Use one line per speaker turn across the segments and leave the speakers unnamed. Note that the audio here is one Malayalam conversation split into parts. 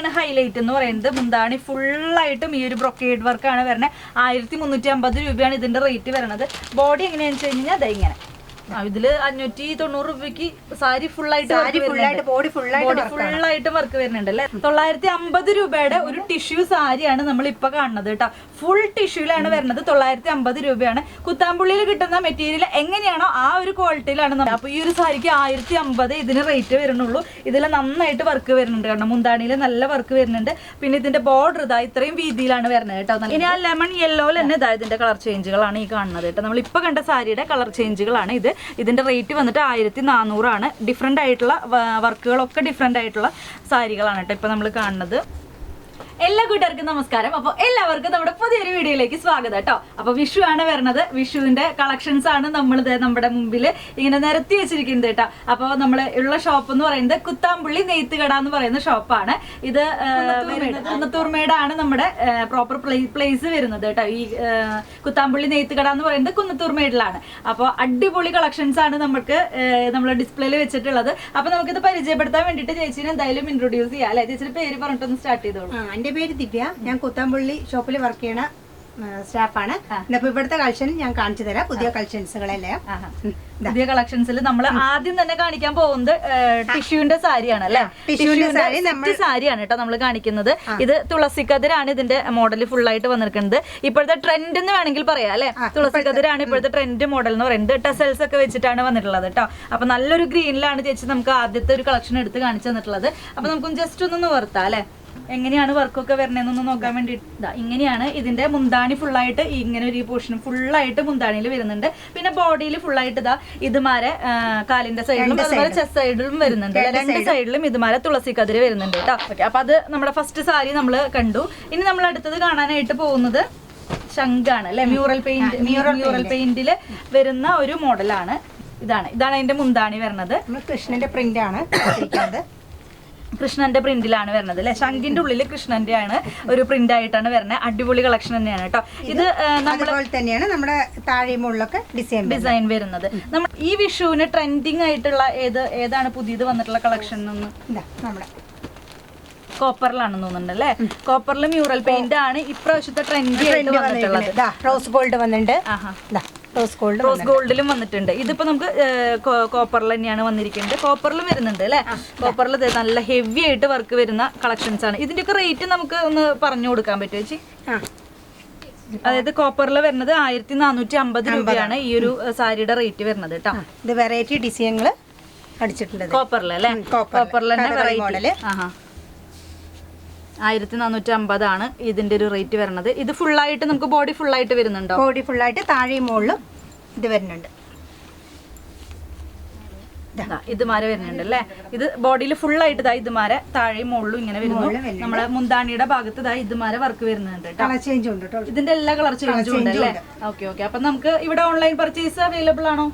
തന്നെയാണ് ഹൈലൈറ്റ് എന്ന് പറയുന്നത്. മുന്താണി ഫുള്ളായിട്ടും ഈ ഒരു ബ്രൊക്കേഡ് വർക്കാണ് വരുന്നത്. ആയിരത്തി മുന്നൂറ്റി അമ്പത് രൂപയാണ് ഇതിന്റെ റേറ്റ് വരുന്നത്. ബോഡി എങ്ങനെയാണെന്ന് വെച്ച് കഴിഞ്ഞാൽ ഇങ്ങനെ. ഇതിൽ അഞ്ഞൂറ്റി തൊണ്ണൂറ് രൂപയ്ക്ക് സാരി ഫുള്ളായിട്ട്
ഫുള്ളായിട്ട് ബോഡി
ബോഡി ഫുള്ളായിട്ട് വർക്ക് വരുന്നുണ്ട് അല്ലെ? തൊള്ളായിരത്തി അമ്പത് രൂപയുടെ ഒരു ടിഷ്യൂ സാരിയാണ് നമ്മൾ ഇപ്പൊ കാണുന്നത് കേട്ടോ. ഫുൾ ടിഷ്യൂലാണ് വരുന്നത് തൊള്ളായിരത്തി അമ്പത് രൂപയാണ്. കുത്താമ്പുള്ളിയിൽ കിട്ടുന്ന മെറ്റീരിയൽ എങ്ങനെയാണോ ആ ഒരു ക്വാളിറ്റിയിലാണ് നമ്മൾ അപ്പൊ ഈ ഒരു സാരിക്ക് ആയിരത്തി അമ്പത് ഇതിന് റേറ്റ് വരുന്നുള്ളൂ. ഇതിൽ നന്നായിട്ട് വർക്ക് വരുന്നുണ്ട് കാരണം മുന്താണിയിൽ നല്ല വർക്ക് വരുന്നുണ്ട്. പിന്നെ ഇതിന്റെ ബോർഡർ ഇതാ ഇത്രയും വീതിയിലാണ് വരുന്നത് കേട്ടോ. ഇനി ആ ലെമൺ യെല്ലോ തന്നെ ഇതാ ഇതിന്റെ കളർ ചേഞ്ചുകളാണ് ഈ കാണുന്നത് കേട്ടോ. നമ്മൾ ഇപ്പൊ കണ്ട സാരിയുടെ കളർ ചേഞ്ചുകളാണ് ഇത്. ഇതിന്റെ റേറ്റ് വന്നിട്ട് ആയിരത്തി നാനൂറാണ് ഡിഫറെന്റ് ആയിട്ടുള്ള വർക്കുകളൊക്കെ ഡിഫറെന്റ് ആയിട്ടുള്ള സാരികളാണ് കേട്ടോ ഇപ്പം നമ്മൾ കാണുന്നത്. എല്ലാ കൂട്ടുകാർക്കും നമസ്കാരം. അപ്പോൾ എല്ലാവർക്കും നമ്മുടെ പുതിയൊരു വീഡിയോയിലേക്ക് സ്വാഗതം കേട്ടോ. അപ്പോൾ വിഷു ആണ് വരുന്നത്. വിഷുവിന്റെ കളക്ഷൻസ് ആണ് നമ്മൾ നമ്മുടെ മുമ്പിൽ ഇങ്ങനെ നിരത്തി വെച്ചിരിക്കുന്നത് കേട്ടോ. അപ്പോൾ നമ്മൾ ഉള്ള ഷോപ്പ് എന്ന് പറയുന്നത് കുത്താമ്പുള്ളി നെയ്ത്തുകട എന്ന് പറയുന്ന ഷോപ്പാണ് ഇത് കുന്നത്തൂർമേടാണ് നമ്മുടെ പ്രോപ്പർ പ്ലേസ് വരുന്നത് കേട്ടോ. ഈ കുത്താമ്പുള്ളി നെയ്ത്തുകട എന്ന് പറയുന്നത് കുന്നത്തൂർമേടിലാണ്. അപ്പോൾ അടിപൊളി കളക്ഷൻസ് ആണ് നമുക്ക് നമ്മൾ ഡിസ്പ്ലേയിൽ വെച്ചിട്ടുള്ളത്. അപ്പോൾ നമുക്കിത് പരിചയപ്പെടുത്താൻ വേണ്ടിയിട്ട് ചേച്ചിനെ എന്തായാലും ഇൻട്രൊഡ്യൂസ് ചെയ്യാം അല്ലെ? ചേച്ചിയുടെ പേര് പറഞ്ഞിട്ടൊന്ന് സ്റ്റാർട്ട് ചെയ്തോളൂ.
എന്റെ പേര് ദിവ്യ. ഞാൻ കുത്താമ്പള്ളി ഷോപ്പിൽ വർക്ക് ചെയ്യണ സ്റ്റാഫാണ് ഇന്നിപ്പോ ഇവിടുത്തെ കളക്ഷൻ ഞാൻ കാണിച്ചു തരാം. പുതിയ കളക്ഷൻസുകളെല്ലാം
പുതിയ കളക്ഷൻസിൽ നമ്മൾ ആദ്യം തന്നെ കാണിക്കാൻ പോകുന്നത് ടിഷ്യൂന്റെ സാരിയാണ് അല്ലെ?
ടിഷ്യൂന്റെ സാരി
സാരിയാണ് കേട്ടോ നമ്മൾ കാണിക്കുന്നത്. ഇത് തുളസിക്കതിരാണ് ഇതിന്റെ മോഡൽ ഫുൾ ആയിട്ട് വന്നിരിക്കുന്നത്. ഇപ്പോഴത്തെ ട്രെൻഡ് എന്ന് വേണമെങ്കിൽ പറയാം അല്ലെ? തുളസിക്കതിരാണ് ഇപ്പോഴത്തെ ട്രെൻഡ് മോഡൽ എന്ന് പറയുന്നത്. ടെസൽസ് ഒക്കെ വെച്ചിട്ടാണ് വന്നിട്ടുള്ളത് കേട്ടോ. അപ്പൊ നല്ലൊരു ഗ്രീനിലാണ് ചേച്ചി നമുക്ക് ആദ്യത്തെ ഒരു കളക്ഷൻ എടുത്ത് കാണിച്ചു തന്നിട്ടുള്ളത്. അപ്പൊ നമുക്ക് ജസ്റ്റ് ഒന്ന് നിവർത്താം അല്ലെ? എങ്ങനെയാണ് വർക്കൊക്കെ വരണേന്നൊന്ന് നോക്കാൻ വേണ്ടിയിട്ട്. ഇങ്ങനെയാണ് ഇതിന്റെ മുന്താണി ഫുള്ളായിട്ട് ഇങ്ങനെ ഒരു പോർഷൻ ഫുള്ളായിട്ട് മുന്താണിയിൽ വരുന്നുണ്ട്. പിന്നെ ബോഡിയിൽ ഫുള്ളായിട്ട് ഇതാ ഇതുമാരെ കാലിന്റെ സൈഡിലും അതുപോലെ ചെസ് സൈഡിലും വരുന്നുണ്ട്. രണ്ട് സൈഡിലും ഇതുമാരെ തുളസി കതിര് വരുന്നുണ്ട് കേട്ടോ. ഓക്കെ അപ്പൊ അത് നമ്മുടെ ഫസ്റ്റ് സാരി നമ്മൾ കണ്ടു. ഇനി നമ്മൾ അടുത്തത് കാണാനായിട്ട് പോകുന്നത് ശംഖാണ് അല്ലെ? മ്യൂറൽ പെയിന്റ് മ്യൂറൽ പെയിന്റിൽ വരുന്ന ഒരു മോഡലാണ് ഇതാണ്. ഇതാണ് അതിന്റെ മുന്താണി വരുന്നത്
കൃഷ്ണന്റെ പ്രിന്റ് ആണ്.
കൃഷ്ണന്റെ പ്രിന്റിലാണ് വരുന്നത് അല്ലെ? ശംഖിന്റെ ഉള്ളിൽ കൃഷ്ണന്റെ ആണ് ഒരു പ്രിന്റ് ആയിട്ടാണ് വരുന്നത്. അടിപൊളി കളക്ഷൻ തന്നെയാണ് കേട്ടോ. ഇത് നമ്മൾ
തന്നെയാണ് നമ്മുടെ താഴെ മുകളിലൊക്കെ ഡിസൈൻ
ഡിസൈൻ വരുന്നത്. നമ്മൾ ഈ വിഷുവിന് ട്രെൻഡിങ് ആയിട്ടുള്ള ഏത് ഏതാണ് പുതിയത് വന്നിട്ടുള്ള കളക്ഷൻ
നമ്മുടെ.
കോപ്പറിലാണെന്ന് തോന്നുന്നുണ്ട് അല്ലേ? കോപ്പറിൽ മ്യൂറൽ പെയിന്റ് ആണ് ഇപ്രാവശ്യത്തെ ട്രെൻഡ് ആയിട്ട് വന്നിട്ടുള്ളത്.
റോസ് ഗോൾഡ് വന്നിട്ടുണ്ട്. റോസ് ഗോൾഡ്
റോസ് ഗോൾഡിലും വന്നിട്ടുണ്ട്. ഇതിപ്പോ നമുക്ക് കോപ്പറിൽ തന്നെയാണ് വന്നിരിക്കുന്നത്. കോപ്പറിലും വരുന്നുണ്ട് അല്ലെ? കോപ്പറിൽ നല്ല ഹെവി ആയിട്ട് വർക്ക് വരുന്ന കളക്ഷൻസ് ആണ്. ഇതിന്റെയൊക്കെ റേറ്റ് നമുക്ക് ഒന്ന് പറഞ്ഞു കൊടുക്കാൻ പറ്റുമോ ചേച്ചി? അതായത് കോപ്പറിൽ വരുന്നത് ആയിരത്തി നാനൂറ്റി അമ്പത്. രൂപയാണ് ഈ ഒരു സാരിയുടെ റേറ്റ് വരുന്നത് കേട്ടോ
ഇത് വെറൈറ്റി ഡിസൈനുകൾ അടിച്ചിട്ടുണ്ട്.
കോപ്പറിൽ അല്ലെ. കോപ്പറിൽ തന്നെ വെറൈറ്റി ആയിരത്തി നാനൂറ്റി അമ്പതാണ് ഇതിന്റെ ഒരു റേറ്റ് വരുന്നത്. ഇത് ഫുള്ളായിട്ട് നമുക്ക് ബോഡി ഫുള്ളായിട്ട് വരുന്നുണ്ടോ?
ബോഡി ഫുള്ളായിട്ട് താഴെയും മുകളിലും ഇത് വരുന്നുണ്ട്.
ഇതുമാരെ വരുന്നുണ്ട് അല്ലേ ഇത് ബോഡിയിൽ ഫുൾ ഫുള്ളായിട്ട് ഇതാ ഇതുമാരെ താഴെ മുകളിലും ഇങ്ങനെ വരുന്നു. നമ്മളെ മുന്താണിയുടെ ഭാഗത്ത് ഇതാ ഇതുമാരെ വർക്ക് വരുന്നുണ്ട് ഇതിന്റെ എല്ലാ കളർ ചേഞ്ചും ഉണ്ട്. അല്ലേ ഓക്കെ ഓക്കെ അപ്പൊ നമുക്ക് ഇവിടെ ഓൺലൈൻ പർച്ചേസ് അവൈലബിൾ ആണോ?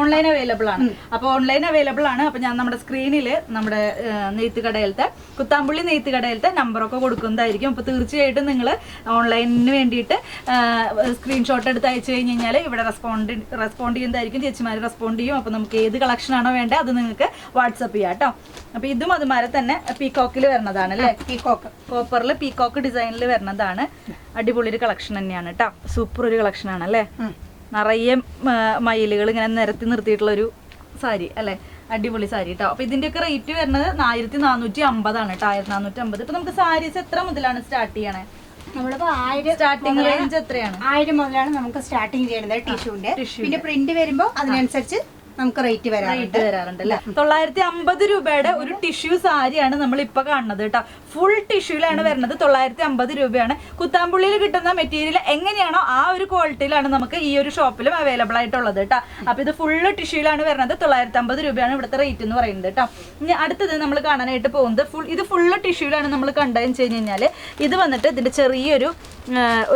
ഓൺലൈൻ അവൈലബിൾ ആണ്. അപ്പോൾ ഓൺലൈൻ അവൈലബിൾ ആണ്. അപ്പോൾ ഞാൻ നമ്മുടെ സ്ക്രീനിൽ നമ്മുടെ നെയ്ത്ത് കടയിലത്തെ കുത്താമ്പുള്ളി നെയ്ത്ത് കടയിലത്തെ നമ്പറൊക്കെ കൊടുക്കുന്നതായിരിക്കും. അപ്പോൾ തീർച്ചയായിട്ടും നിങ്ങൾ ഓൺലൈനിന് വേണ്ടിയിട്ട് സ്ക്രീൻഷോട്ട് എടുത്ത് അയച്ചു കഴിഞ്ഞ് കഴിഞ്ഞാൽ ഇവിടെ റെസ്പോണ്ട് റെസ്പോണ്ട് ചെയ്യുന്നതായിരിക്കും. ചേച്ചിമാർ റെസ്പോണ്ട് ചെയ്യും. അപ്പോൾ നമുക്ക് ഏത് കളക്ഷൻ ആണോ വേണ്ടത് അത് നിങ്ങൾക്ക് വാട്സപ്പ് ചെയ്യാം കേട്ടോ അപ്പോൾ ഇതും അതുമാരെ തന്നെ പീകോക്കിൽ വരുന്നതാണ് അല്ലേ?
പീക്കോക്ക്
കോപ്പറിൽ പീകോക്ക് ഡിസൈനിൽ വരുന്നതാണ്. അടിപൊളി ഒരു കളക്ഷൻ തന്നെയാണ് കേട്ടോ സൂപ്പർ ഒരു കളക്ഷൻ ആണ് അല്ലേ? നിറയെ മയിലുകൾ ഇങ്ങനെ നിരത്തി നിർത്തിയിട്ടുള്ളൊരു സാരി അല്ലേ? അടിപൊളി സാരി കേട്ടോ അപ്പൊ ഇതിന്റെയൊക്കെ റേറ്റ് വരുന്നത് ആയിരത്തി നാനൂറ്റി അമ്പതാണ് കേട്ടോ ആയിരത്തി നാനൂറ്റി അമ്പത് ഇപ്പൊ നമുക്ക് സാരീസ് എത്ര മുതലാണ് സ്റ്റാർട്ട് ചെയ്യണേ?
നമ്മളിപ്പോ ആയിരം
സ്റ്റാർട്ടിങ് റേഞ്ച് എത്രയാണ്?
ആയിരം മുതലാണ് നമുക്ക് സ്റ്റാർട്ടിങ് ചെയ്യുന്നത് ടിഷ്യൂന്റെ പിന്നെ പ്രിന്റ് വരുമ്പോ അതിനനുസരിച്ച് നമുക്ക് റേറ്റ്
റേറ്റ് വരാറുണ്ട്. അല്ലെ തൊള്ളായിരത്തി അമ്പത് രൂപയുടെ ഒരു ടിഷ്യൂ സാരിയാണ് നമ്മൾ ഇപ്പൊ കാണുന്നത് കേട്ടോ. ഫുൾ ടിഷ്യൂലാണ് വരുന്നത്. തൊള്ളായിരത്തി അമ്പത് രൂപയാണ്. കുത്താമ്പുള്ളിയിൽ കിട്ടുന്ന മെറ്റീരിയൽ എങ്ങനെയാണോ ആ ഒരു ക്വാളിറ്റിയിലാണ് നമുക്ക് ഈ ഒരു ഷോപ്പിലും അവൈലബിൾ ആയിട്ടുള്ളത് കേട്ടോ. അപ്പൊ ഇത് ഫുള്ള് ടിഷ്യൂലാണ് വരുന്നത്. തൊള്ളായിരത്തി അമ്പത് രൂപയാണ് ഇവിടുത്തെ റേറ്റ് എന്ന് പറയുന്നത് കേട്ടോ. ഇനി അടുത്തത് നമ്മൾ കാണാനായിട്ട് പോകുന്നത് ഫുൾ ഇത് ഫുള്ള് ടിഷ്യൂലാണ് നമ്മൾ കണ്ടതെന്ന് വെച്ച് കഴിഞ്ഞ് കഴിഞ്ഞാൽ ഇത് വന്നിട്ട് ഇതിന്റെ ചെറിയൊരു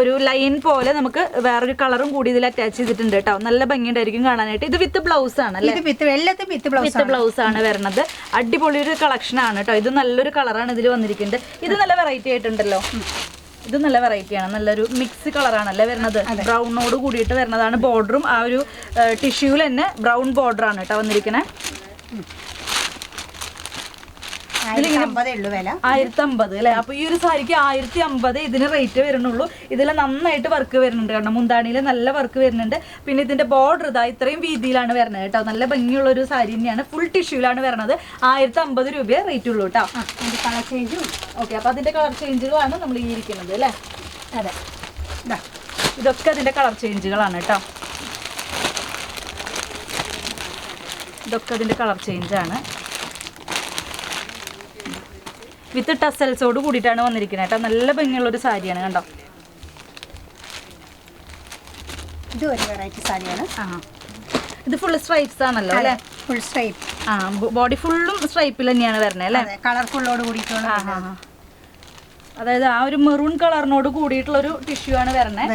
ഒരു ലൈൻ പോലെ നമുക്ക് വേറൊരു കളറും കൂടി ഇതിൽ അറ്റാച്ച് ചെയ്തിട്ടുണ്ട് കേട്ടോ. നല്ല ഭംഗിയുണ്ടായിരിക്കും കാണാനായിട്ട്. ഇത് വിത്ത് ബ്ലൗസ് ആണ് അല്ലേ
ഇത് വിത്ത് എല്ലാത്തും വിത്ത് ബ്ലൗസ്
വിത്ത് ബ്ലൗസ് ആണ് വരുന്നത്. അടിപൊളി ഒരു കളക്ഷൻ ആണ് കേട്ടോ ഇത് നല്ലൊരു കളറാണ് ഇതിൽ വന്നിരിക്കുന്നത്. ഇത് നല്ല വെറൈറ്റി ആയിട്ടുണ്ടല്ലോ. ഇത് നല്ല വെറൈറ്റി ആണ്. നല്ലൊരു മിക്സ് കളറാണല്ലേ വരുന്നത്? ബ്രൗണോട് കൂടിയിട്ട് വരുന്നതാണ് ബോർഡറും ആ ഒരു ടിഷ്യൂവിൽ തന്നെ ബ്രൗൺ ബോർഡർ ആണ് കേട്ടോ വന്നിരിക്കുന്നത്
ആയിരത്തി അമ്പതേ
അല്ലെ? അപ്പൊ ഈ ഒരു സാരിക്ക് ആയിരത്തി അമ്പത് ഇതിന് റേറ്റ് വരുന്നുള്ളൂ. ഇതിൽ നന്നായിട്ട് വർക്ക് വരുന്നുണ്ട് കാരണം മുന്താണിയിൽ നല്ല വർക്ക് വരുന്നുണ്ട്. പിന്നെ ഇതിന്റെ ബോർഡർ ഇതാ ഇത്രയും വീതിയിലാണ് വരുന്നത് കേട്ടോ. നല്ല ഭംഗിയുള്ള ഒരു സാരി തന്നെയാണ്. ഫുൾ ടിഷ്യൂലാണ് വരുന്നത്. ആയിരത്തി അമ്പത് രൂപയെ റേറ്റ് ഉള്ളൂ കേട്ടോ.
കളർ ചേഞ്ചും
ഓക്കെ അപ്പൊ അതിന്റെ കളർ ചേഞ്ചുകളാണ് നമ്മൾ ഈ ഇരിക്കുന്നത് അല്ലേ?
അതെ. ഇതാ
ഇതൊക്കെ അതിന്റെ കളർ ചേഞ്ചുകളാണ് കേട്ടോ. ഇതൊക്കെ അതിന്റെ കളർ ചേഞ്ചാണ് വിത്ത് ടസൽസോട് കൂടിയിട്ടാണ് വന്നിരിക്കുന്നത് കേട്ടോ. നല്ല ഭംഗിയുള്ള ഒരു സാരിയാണ് കണ്ടോ?
ഇത് ഒരു വെറൈറ്റി സാരിയാണ്.
ആ. ഇത് ഫുൾ സ്ട്രൈപ്സ് ആണല്ലോ അല്ലേ?
ഫുൾ സ്ട്രൈപ്പ്
ആ ബോഡി ഫുള്ളും സ്ട്രൈപ്പിൽ തന്നെയാണ് വരുന്നത് അല്ലേ?
കളർഫുള്ളോട് കൂടിയിട്ടുള്ള.
അതായത് ആ ഒരു മെറൂൺ കളറിനോട് കൂടിയിട്ടുള്ള ഒരു ടിഷ്യൂ ആണ് വരുന്നത്.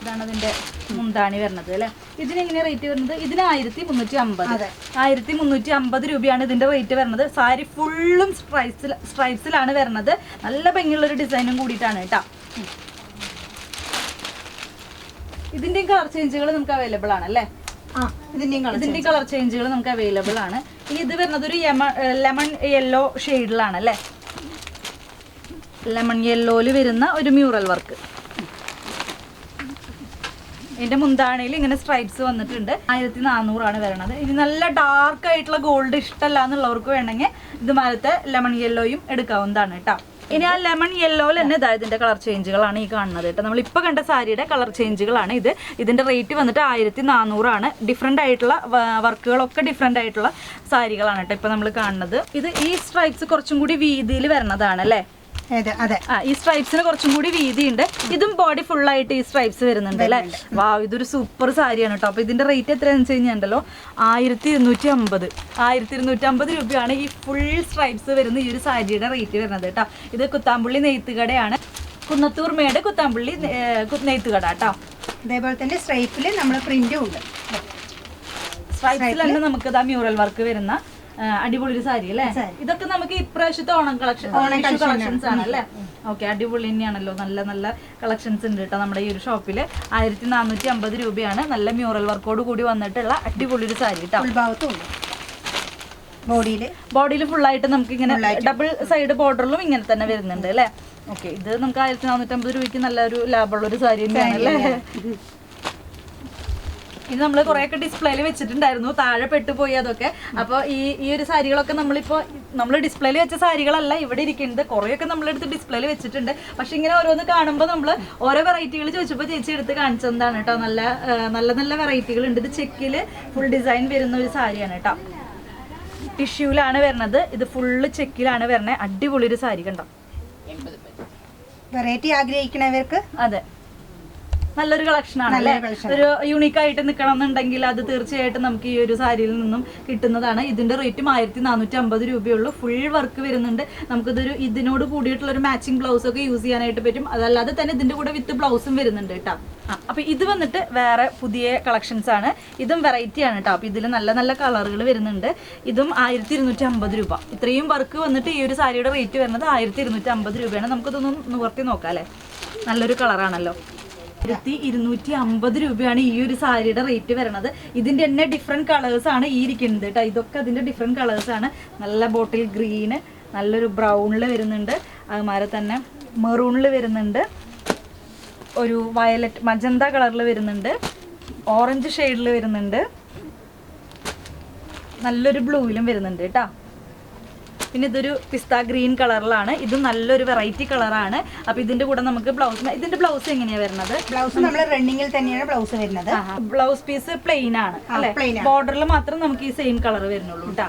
ഇതാണ് അതിന്റെ മുന്താണി വരുന്നത് അല്ലേ? ഇതിനെങ്ങനെ റേറ്റ് വരുന്നത്? ഇതിന് ആയിരത്തി മുന്നൂറ്റി അമ്പത്. ആയിരത്തി മുന്നൂറ്റി അമ്പത് രൂപയാണ് ഇതിന്റെ റേറ്റ് വരുന്നത്. സാരി ഫുള്ളും സ്ട്രൈപ്സിൽ സ്ട്രൈപ്സിലാണ് വരുന്നത്. നല്ല ഭംഗിയുള്ള ഒരു ഡിസൈനും കൂടിയിട്ടാണ് കേട്ടോ. ഇതിന്റെയും കളർ ചേഞ്ചുകൾ നമുക്ക് അവൈലബിൾ ആണ് അല്ലേ?
ആ ഇതിന്റെയും കളർ
ഇതിന്റെ കളർ ചേഞ്ചുകൾ നമുക്ക് അവൈലബിൾ ആണ്. ഇനി ഇത് വരുന്നത് ഒരു ലെമൺ യെല്ലോ ഷെയ്ഡിലാണ് അല്ലേ? ലെമൺ യെല്ലോയിൽ വരുന്ന ഒരു മ്യൂറൽ വർക്ക് ഇതിന്റെ മുന്താണയിൽ ഇങ്ങനെ സ്ട്രൈപ്സ് വന്നിട്ടുണ്ട്. ആയിരത്തി നാനൂറാണ് വരണത്. ഇനി നല്ല ഡാർക്ക് ആയിട്ടുള്ള ഗോൾഡ് ഇഷ്ടമല്ല എന്നുള്ളവർക്ക് വേണമെങ്കിൽ ഇതുമാരത്തെ ലെമൺ യെല്ലോയും എടുക്കാവുന്നതാണ് കേട്ടോ. ഇനി ആ ലെമൺ യെല്ലോയിൽ തന്നെ ഇതാ ഇതിന്റെ കളർ ചേഞ്ചുകളാണ് ഈ കാണുന്നത് കേട്ടോ. നമ്മൾ ഇപ്പോൾ കണ്ട സാരിയുടെ കളർ ചേഞ്ചുകളാണ് ഇത്. ഇതിന്റെ റേറ്റ് വന്നിട്ട് ആയിരത്തി നാനൂറാണ് ഡിഫറെന്റ് ആയിട്ടുള്ള വർക്കുകളൊക്കെ ഡിഫറെന്റ് ആയിട്ടുള്ള സാരികളാണ് കേട്ടോ ഇപ്പൊ നമ്മൾ കാണുന്നത്. ഇത് ഈ സ്ട്രൈപ്സ് കുറച്ചും കൂടി വീതിയിൽ വരണതാണ് അല്ലേ? ഈ സ്ട്രൈപ്സിന് കുറച്ചും കൂടി വീതിയുണ്ട്. ഇതും ബോഡി ഫുൾ ആയിട്ട് ഈ സ്ട്രൈപ്സ് വരുന്നുണ്ട് അല്ലേ? വാ ഇതൊരു സൂപ്പർ സാരിയാണ് കേട്ടോ അപ്പൊ ഇതിന്റെ റേറ്റ് എത്രയാണെന്ന് വെച്ച് കഴിഞ്ഞാൽ ആയിരത്തി ഇരുന്നൂറ്റി അമ്പത് ആയിരത്തി ഇരുന്നൂറ്റി അമ്പത് രൂപയാണ് ഈ ഫുൾ സ്ട്രൈപ്സ് വരുന്ന ഈ ഒരു സാരിയുടെ റേറ്റ് വരുന്നത് കേട്ടോ ഇത് കുത്താമ്പുള്ളി നെയ്ത്തുകടയാണ്. കുന്നത്തൂർ മേട് കുത്താമ്പുള്ളി നെയ്ത്ത് കട നെയ്ത്തുകട കേട്ടോ
അതേപോലെ തന്നെ സ്ട്രൈപ്പിൽ നമ്മൾ പ്രിന്റും ഉണ്ട്
സ്ട്രൈപ്പിലാണ് നമുക്ക് ഇതാ മ്യൂറൽ വർക്ക് വരുന്ന അടിപൊളി ഒരു സാരി അല്ലേ? ഇതൊക്കെ നമുക്ക് ഇപ്രാവശ്യത്തെ ഓണം കളക്ഷൻ കളക്ഷൻസ് ആണ് അല്ലേ? ഓക്കെ അടിപൊളി തന്നെയാണല്ലോ. നല്ല നല്ല കളക്ഷൻസ് ഉണ്ട് കേട്ടോ നമ്മുടെ ഈ ഒരു ഷോപ്പിൽ ആയിരത്തി നാനൂറ്റി അമ്പത് രൂപയാണ്. നല്ല മ്യൂറൽ വർക്കോട് കൂടി വന്നിട്ടുള്ള അടിപൊളി ഒരു സാരി കേട്ടോ.
ബോഡിയിൽ
ബോഡിയിൽ ആയിട്ട് നമുക്ക് ഇങ്ങനെ ഡബിൾ സൈഡ് ബോർഡറിലും ഇങ്ങനെ തന്നെ വരുന്നുണ്ട് അല്ലേ? ഓക്കെ ഇത് നമുക്ക് ആയിരത്തി നാനൂറ്റി അമ്പത് രൂപയ്ക്ക് നല്ലൊരു ലാഭമുള്ള ഒരു സാരി തന്നെയാണ് അല്ലേ? ഇത് നമ്മൾ കുറെയൊക്കെ ഡിസ്പ്ലേയിൽ വെച്ചിട്ടുണ്ടായിരുന്നു. താഴെ പെട്ടുപോയി അതൊക്കെ. അപ്പോൾ ഈ ഈ ഒരു സാരികളൊക്കെ നമ്മളിപ്പോൾ നമ്മൾ ഡിസ്പ്ലേയിൽ വെച്ച സാരികളല്ല ഇവിടെ ഇരിക്കുന്നത്. കുറേയൊക്കെ നമ്മളെടുത്ത് ഡിസ്പ്ലേയിൽ വെച്ചിട്ടുണ്ട്. പക്ഷെ ഇങ്ങനെ ഓരോന്ന് കാണുമ്പോൾ നമ്മൾ ഓരോ വെറൈറ്റികൾ ചോദിച്ചപ്പോൾ ചേച്ചി എടുത്ത് കാണിച്ചതാണ് കേട്ടോ. നല്ല നല്ല നല്ല വെറൈറ്റികൾ ഉണ്ട്. ഇത് ചെക്കിൽ ഫുൾ ഡിസൈൻ വരുന്ന ഒരു സാരിയാണ് കേട്ടോ. ടിഷ്യൂലാണ് വരുന്നത്. ഇത് ഫുള്ള് ചെക്കിലാണ് വരുന്നത്. അടിപൊളി ഒരു സാരി കണ്ടോ?
വെറൈറ്റി ആഗ്രഹിക്കണവർക്ക്?
അതെ. നല്ലൊരു കളക്ഷൻ ആണ് അല്ലേ? ഒരു യൂണീക്ക് ആയിട്ട് നിൽക്കണം എന്നുണ്ടെങ്കിൽ അത് തീർച്ചയായിട്ടും നമുക്ക് ഈ ഒരു സാരിയിൽ നിന്നും കിട്ടുന്നതാണ്. ഇതിന്റെ റേറ്റും ആയിരത്തി നാനൂറ്റി അമ്പത് രൂപയുള്ളൂ. ഫുൾ വർക്ക് വരുന്നുണ്ട്. നമുക്കിതൊരു ഇതിനോട് കൂടിയിട്ടുള്ള ഒരു മാച്ചിങ് ബ്ലൗസ് ഒക്കെ യൂസ് ചെയ്യാനായിട്ട് പറ്റും. അതല്ലാതെ തന്നെ ഇതിന്റെ കൂടെ വിത്ത് ബ്ലൗസും വരുന്നുണ്ട് കേട്ടോ. അപ്പൊ ഇത് വന്നിട്ട് വേറെ പുതിയ കളക്ഷൻസ് ആണ്. ഇതും വെറൈറ്റി ആണ് കേട്ടോ. അപ്പൊ ഇതിൽ നല്ല നല്ല കളറുകൾ വരുന്നുണ്ട്. ഇതും ആയിരത്തി ഇരുന്നൂറ്റി അമ്പത് രൂപ. ഇത്രയും വർക്ക് വന്നിട്ട് ഈ ഒരു സാരിയുടെ റേറ്റ് വരുന്നത് ആയിരത്തി ഇരുന്നൂറ്റി അമ്പത് രൂപയാണ്. നമുക്കിതൊന്ന് നിവർത്തി നോക്കാം അല്ലേ? നല്ലൊരു കളറാണല്ലോ ആയിരത്തി ഇരുന്നൂറ്റി അമ്പത് രൂപയാണ് ഈ ഒരു സാരിയുടെ റേറ്റ് വരുന്നത് ഇതിന്റെ തന്നെ ഡിഫറെന്റ് കളേഴ്സ് ആണ് ഈ ഇരിക്കുന്നത് കേട്ടോ. ഇതൊക്കെ അതിന്റെ ഡിഫറെന്റ് കളേഴ്സ് ആണ്. നല്ല ബോട്ടിൽ ഗ്രീന് നല്ലൊരു ബ്രൗണിൽ വരുന്നുണ്ട്. അതുമാതിരി തന്നെ മെറൂണിൽ വരുന്നുണ്ട്. ഒരു വയലറ്റ് മജന്ത കളറിൽ വരുന്നുണ്ട്. ഓറഞ്ച് ഷെയ്ഡിൽ വരുന്നുണ്ട്. നല്ലൊരു ബ്ലൂവിലും വരുന്നുണ്ട് കേട്ടോ. പിന്നെ ഇതൊരു പിസ്ത ഗ്രീൻ കളറിലാണ്. ഇത് നല്ലൊരു വെറൈറ്റി കളറാണ്. അപ്പൊ ഇതിന്റെ കൂടെ നമുക്ക് ബ്ലൗസ് ഇതിന്റെ ബ്ലൗസ് എങ്ങനെയാ വരുന്നത്?
ബ്ലൗസ് നമ്മൾ റണ്ണിങ്ങിൽ തന്നെയാണ് ബ്ലൗസ് വരുന്നത്.
ബ്ലൗസ് പീസ് പ്ലെയിൻ ആണ് അല്ലെ? ബോർഡറിൽ മാത്രം നമുക്ക് ഈ സെയിം കളർ വരുന്നുള്ളൂ കേട്ടാ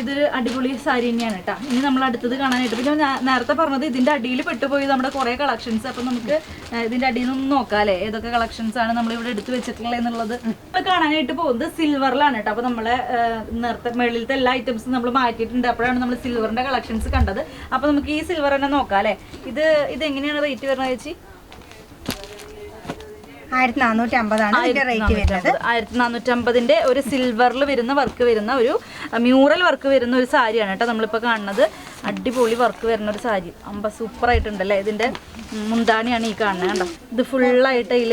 ഇതൊരു അടിപൊളി സാരി തന്നെയാണ് കേട്ടോ ഇനി നമ്മൾ അടുത്തത് കാണാനായിട്ട് പിന്നെ നേരത്തെ പറഞ്ഞത് ഇതിന്റെ അടിയിൽ പെട്ടുപോയി നമ്മുടെ കുറെ കളക്ഷൻസ് അപ്പൊ നമുക്ക് ഇതിന്റെ അടിയിൽ നിന്ന് നോക്കാം അല്ലേ? ഏതൊക്കെ കളക്ഷൻസ് ആണ് നമ്മൾ ഇവിടെ എടുത്തു വെച്ചിട്ടുള്ളത് എന്നുള്ളത്. നമ്മൾ കാണാനായിട്ട് പോകുന്നത് സിൽവറിലാണ് കേട്ടോ അപ്പൊ നമ്മളെ നേരത്തെ മേളിലത്തെ എല്ലാ ഐറ്റംസും നമ്മൾ മാറ്റിയിട്ടുണ്ട്. അപ്പോഴാണ് നമ്മൾ സിൽവറിന്റെ കളക്ഷൻസ് കണ്ടത്. അപ്പൊ നമുക്ക് ഈ സിൽവർ തന്നെ നോക്കാം അല്ലേ? ഇത് ഇത് എങ്ങനെയാണ് റേറ്റ് വരുന്നത് ചേച്ചി?
ആയിരത്തി നാനൂറ്റി അമ്പതാണ് ഇതിന്റെ റേറ്റ് വരുന്നത്.
ആയിരത്തി നാനൂറ്റി അമ്പതിന്റെ ഒരു സിൽവറിൽ വരുന്ന വർക്ക് വരുന്ന ഒരു മ്യൂറൽ വർക്ക് വരുന്ന ഒരു സാരിയാണ് കേട്ടോ നമ്മളിപ്പോൾ കാണുന്നത്. അടിപൊളി വർക്ക് വരുന്ന ഒരു സാരി. അമ്പ സൂപ്പർ ആയിട്ടുണ്ടല്ലേ? ഇതിന്റെ മുന്താണിയാണ് ഈ കാണുന്നത് കണ്ടോ? ഇത് ഫുള്ളായിട്ട് അതിൽ